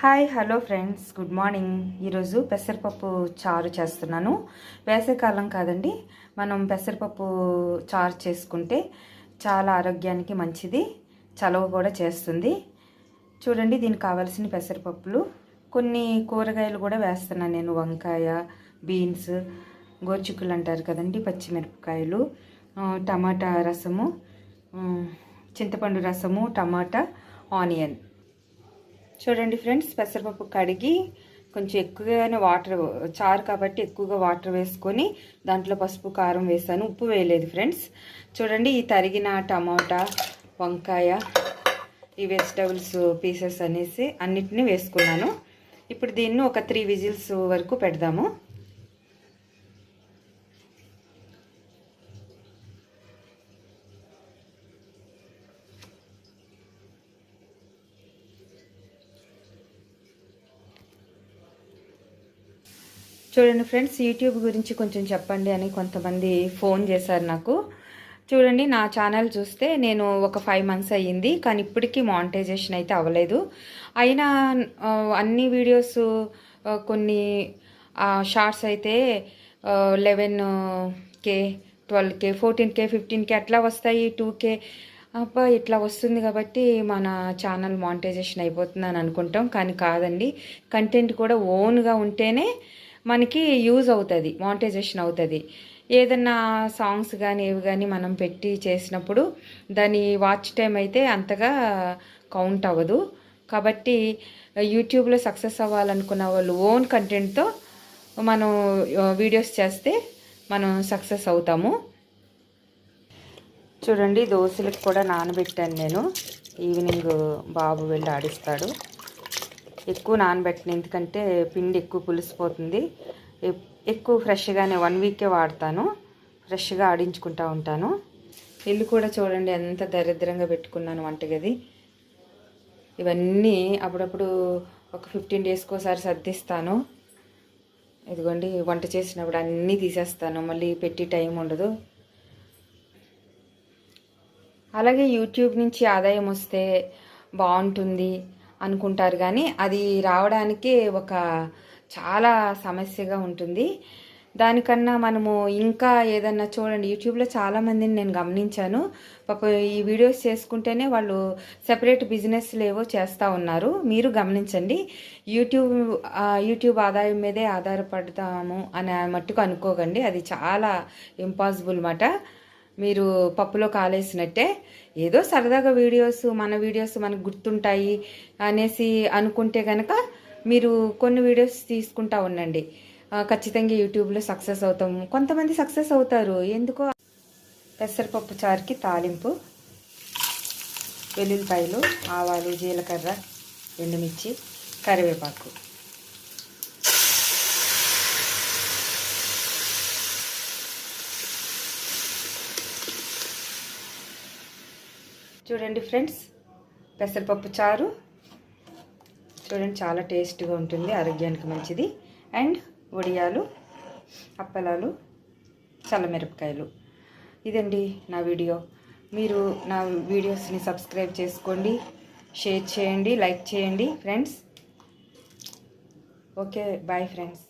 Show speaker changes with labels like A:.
A: Hi hello friends. Good morning. ఈరోజు పెసరపప్పు చారు చేస్తున్నాను. వేసవికాలం కాదండి. మనం పెసరపప్పు చారు చేసుకుంటే చాలా ఆరోగ్యానికి మంచిది చలవ కూడా చేస్తుంది. చూడండి దీనికి కావాల్సిన పెసరపప్పులు. కొన్ని కూరగాయలు కూడా వేస్తున్నాను నేను. వంకాయ బీన్స్ గోర్చిక్కులు అంటారు కదండి పచ్చిమిరపకాయలు టమాటా రసము చింతపండు రసము టమాటా ఆనియన్. చూడండి ఫ్రెండ్స్ పెసరపప్పు కడిగి కొంచెం ఎక్కువగానే వాటర్ చారు కాబట్టి ఎక్కువగా వాటర్ వేసుకొని దాంట్లో పసుపు కారం వేసాను. ఉప్పు వేయలేదు ఫ్రెండ్స్. చూడండి ఈ తరిగిన టమాటా వంకాయ ఈ వెజిటబుల్స్ పీసెస్ అనేసి అన్నిటినీ వేసుకున్నాను. ఇప్పుడు దీన్ని ఒక త్రీ విజిల్స్ వరకు పెడదాము. చూడండి ఫ్రెండ్స్ యూట్యూబ్ గురించి కొంచెం చెప్పండి అని కొంతమంది ఫోన్ చేశారు నాకు. చూడండి నా ఛానల్ చూస్తే నేను ఒక ఫైవ్ మంత్స్ అయ్యింది కానీ ఇప్పటికీ మానిటైజేషన్ అయితే అవ్వలేదు. అయినా అన్ని వీడియోస్ ఆ, కొన్ని షార్ట్స్ అయితే eleven K twelve K fourteen K fifteen K అట్లా వస్తాయి టూ కే. అబ్బా ఇట్లా వస్తుంది కాబట్టి మన ఛానల్ మానిటైజేషన్ అయిపోతుంది అని అనుకుంటాం కానీ కాదండి. కంటెంట్ కూడా ఓన్గా ఉంటేనే మనకి యూజ్ అవుతుంది మానిటైజేషన్ అవుతుంది. ఏదన్నా సాంగ్స్ కానీ ఏవి కానీ మనం పెట్టి చేసినప్పుడు దాని వాచ్ టైం అయితే అంతగా కౌంట్ అవ్వదు. కాబట్టి యూట్యూబ్లో సక్సెస్ అవ్వాలనుకున్న వాళ్ళు ఓన్ కంటెంట్తో మనం వీడియోస్ చేస్తే మనం సక్సెస్ అవుతాము. చూడండి దోశలకు కూడా నానబెట్టాను నేను. ఈవినింగ్ బాబు వెళ్ళి ఆడిస్తాడు. ఎక్కువ నానబెట్టను ఎందుకంటే పిండి ఎక్కువ పులిసిపోతుంది. ఎక్కువ ఫ్రెష్గానే వన్ వీకే వాడతాను. ఫ్రెష్గా ఆడించుకుంటా ఉంటాను. ఇల్లు కూడా చూడండి ఎంత దరిద్రంగా పెట్టుకున్నాను వంటగది. ఇవన్నీ అప్పుడప్పుడు ఒక ఫిఫ్టీన్ డేస్కి ఒకసారి సర్దిస్తాను. ఇదిగోండి వంట చేసినప్పుడు అన్నీ తీసేస్తాను. మళ్ళీ పెట్టి టైం ఉండదు. అలాగే యూట్యూబ్ నుంచి ఆదాయం వస్తే బాగుంటుంది. అనుకుంటారు కానీ అది రావడానికి ఒక చాలా సమస్యగా ఉంటుంది. దానికన్నా మనము ఇంకా ఏదన్నా చూడండి యూట్యూబ్లో చాలామందిని నేను గమనించాను. పాప ఈ వీడియోస్ చేసుకుంటేనే వాళ్ళు సెపరేట్ బిజినెస్లు ఏవో చేస్తూ ఉన్నారు. మీరు గమనించండి యూట్యూబ్ యూట్యూబ్ ఆదాయం మీదే ఆధారపడతాము అని మట్టుకు అనుకోకండి. అది చాలా ఇంపాసిబుల్ మాట. మీరు పప్పులో కాలేసినట్టే ఏదో సరదాగా వీడియోస్ మన వీడియోస్ మనకు గుర్తుంటాయి అనేసి అనుకుంటే కనుక మీరు కొన్ని వీడియోస్ తీసుకుంటా ఉండండి. ఖచ్చితంగా యూట్యూబ్లో సక్సెస్ అవుతాము కొంతమంది సక్సెస్ అవుతారు. ఎందుకో పెసరపప్పు చారుకి తాలింపు వెల్లుల్లిపాయలు ఆవాలు జీలకర్ర ఎండుమిర్చి కరివేపాకు. చూడండి ఫ్రెండ్స్ పెసరపప్పు చారు. చూడండి చాలా టేస్ట్గా ఉంటుంది ఆరోగ్యానికి మంచిది. అండ్ వడియాలు అప్పలాలు చల్లమిరపకాయలు. ఇదండి నా వీడియో. మీరు నా వీడియోస్ని సబ్స్క్రైబ్ చేసుకోండి షేర్ చేయండి లైక్ చేయండి ఫ్రెండ్స్. Okay bye friends.